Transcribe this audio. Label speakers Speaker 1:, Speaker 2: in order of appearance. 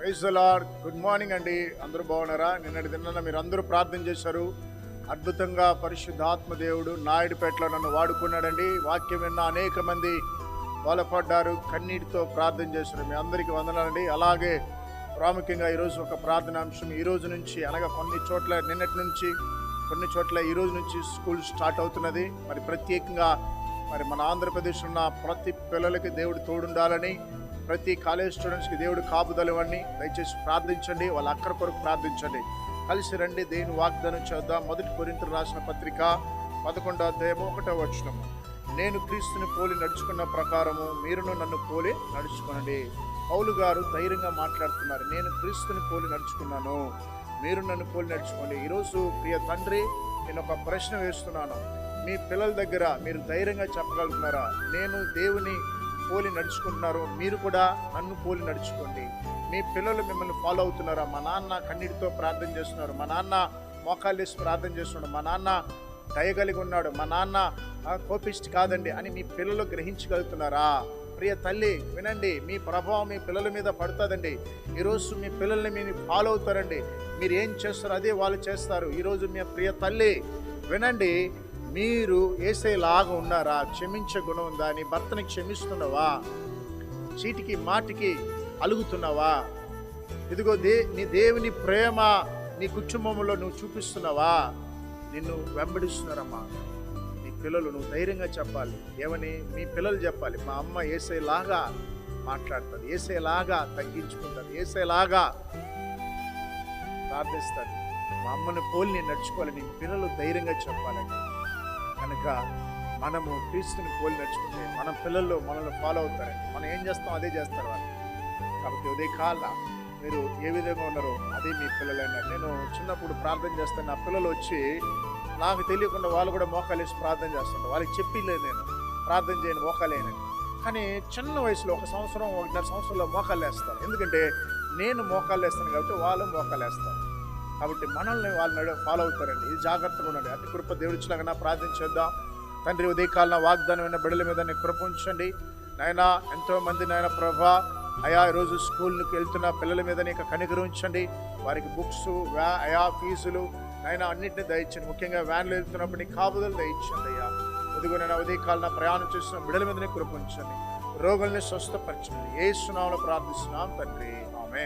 Speaker 1: Praise good morning అండి. అందరూ బాగున్నారా? నిన్నటి దిన మీరు అందరూ ప్రార్థన చేశారు. అద్భుతంగా పరిశుద్ధాత్మ దేవుడు నాయుడుపేటలో నన్ను వాడుకున్నాడండి. వాక్యం విన్న అనేక మంది బలపడ్డారు. కన్నీటితో ప్రార్థన చేశారు. మీ అందరికీ వందనాలండి. అలాగే ప్రాముఖ్యంగా ఈరోజు ఒక ప్రార్థన అంశం. ఈ రోజు నుంచి అనగా కొన్ని చోట్ల నిన్నటి నుంచి కొన్ని చోట్ల ఈరోజు నుంచి స్కూల్ స్టార్ట్ అవుతున్నది. మరి ప్రత్యేకంగా మరి మన ఆంధ్రప్రదేశ్ ఉన్న ప్రతి పిల్లలకి దేవుడు తోడుండాలని ప్రతి కాలేజ్ స్టూడెంట్స్కి దేవుడు కాపుదలవని దయచేసి ప్రార్థించండి. వాళ్ళ అక్కర కొరకు ప్రార్థించండి. కలిసి రండి. దేని వాగ్దానం చేద్దాం? మొదటి కొరింతలు రాసిన పత్రిక పదకొండో అధ్యాయం ఒకటో వచనము నేను క్రీస్తుని పోలి నడుచుకున్న ప్రకారము మీరును నన్ను పోలి నడుచుకోనండి. పౌలు గారు ధైర్యంగా మాట్లాడుతున్నారు. నేను క్రీస్తుని పోలి నడుచుకున్నాను. మీరు నన్ను పోలి నడుచుకోండి. ఈరోజు ప్రియ తండ్రి నేను ఒక ప్రశ్న వేస్తున్నాను. మీ పిల్లల దగ్గర మీరు ధైర్యంగా చెప్పగలుగుతున్నారా? నేను దేవుని పోలి నడుచుకుంటున్నారు మీరు కూడా నన్ను పోలి నడుచుకోండి. మీ పిల్లలు మిమ్మల్ని ఫాలో అవుతున్నారా? మా నాన్న కన్నీటితో ప్రార్థన చేస్తున్నారు మా నాన్న మోకాళ్ళు వేసి ప్రార్థన చేస్తున్నాడు. మా నాన్న దయగలిగి ఉన్నాడు. మా నాన్న కోపిస్ట్ కాదండి అని మీ పిల్లలు గ్రహించగలుగుతున్నారా? ప్రియ తల్లి వినండి. మీ ప్రభావం మీ పిల్లల మీద పడుతుందండి. ఈరోజు మీ పిల్లల్ని మీరు ఫాలో అవుతారండి. మీరు ఏం చేస్తారో అదే వాళ్ళు చేస్తారు. ఈరోజు మీ ప్రియ తల్లి వినండి. మీరు ఏసేలాగా ఉన్నారా? క్షమించే గుణం ఉందా? నీ భర్తని క్షమిస్తున్నావా? చీటికి మాటికి అలుగుతున్నావా? ఇదిగో దే నీ దేవుని ప్రేమ నీ కుటుంబంలో నువ్వు చూపిస్తున్నావా? నిన్ను వెంబడిస్తున్నారమ్మా. నీ పిల్లలు నువ్వు ధైర్యంగా చెప్పాలి. ఏమని? మీ పిల్లలు చెప్పాలి. మా అమ్మ ఏసేలాగా మాట్లాడుతుంది. ఏసేలాగా తగ్గించుకుంటుంది. ఏసేలాగా ప్రార్థిస్తుంది. మా అమ్మని పోలి నేను నడుచుకోవాలి. నీ పిల్లలు ధైర్యంగా చెప్పాలండి. కనుక మనము క్రీస్తుని పోలి నడుచుకుంటే మన పిల్లలు మనల్ని ఫాలో అవుతారండి మనం ఏం చేస్తాం? అదే చేస్తారు వాళ్ళు. కాబట్టి ఉదయకాల మీరు ఏ విధంగా ఉన్నారో అదే మీ పిల్లలైనా. నేను చిన్నప్పుడు ప్రార్థన చేస్తాను నా పిల్లలు వచ్చి నాకు తెలియకుండా వాళ్ళు కూడా మోకాలు వేసి ప్రార్థన చేస్తుంటారు. వాళ్ళకి చెప్పిలేదు నేను. ప్రార్థన చేయని మోకాలేనని కానీ చిన్న వయసులో ఒక సంవత్సరం ఒకటిన్నర సంవత్సరంలో మోకాలు వేస్తారు. ఎందుకంటే నేను మోకాలు వేస్తాను కాబట్టి వాళ్ళు మోకాలు వేస్తారు. కాబట్టి మనల్ని వాళ్ళు నడు ఫాలో అవుతారండి. ఇది జాగ్రత్తగా ఉండండి. అతి కృప దేవుడిచ్చినాకన్నా ప్రార్థించేద్దాం. తండ్రి ఉదయకాలన వాగ్దానమైన బిడ్డల మీద నీ కృప ఉంచండి. నాయన ఎంతో మంది నాయన ప్రభా అయా ఈరోజు స్కూల్కి వెళ్తున్న పిల్లల మీద నీకు కనికరు ఉంచండి. వారికి బుక్స్ వ్యా అయా ఫీజులు నాయన అన్నింటినీ దయచండి ముఖ్యంగా వ్యాన్లు వెళ్తున్నప్పుడు నీ కాపుదలు దయచండి అయ్యా. ఇదిగో నేను ఉదయకాలన ప్రయాణం చేస్తున్న బిడ్డల మీద నీ కృప ఉంచండి. రోగుల్ని స్వస్థపరచండి. ఏ సునామలో ప్రార్థిస్తున్నాం తండ్రి. ఆమె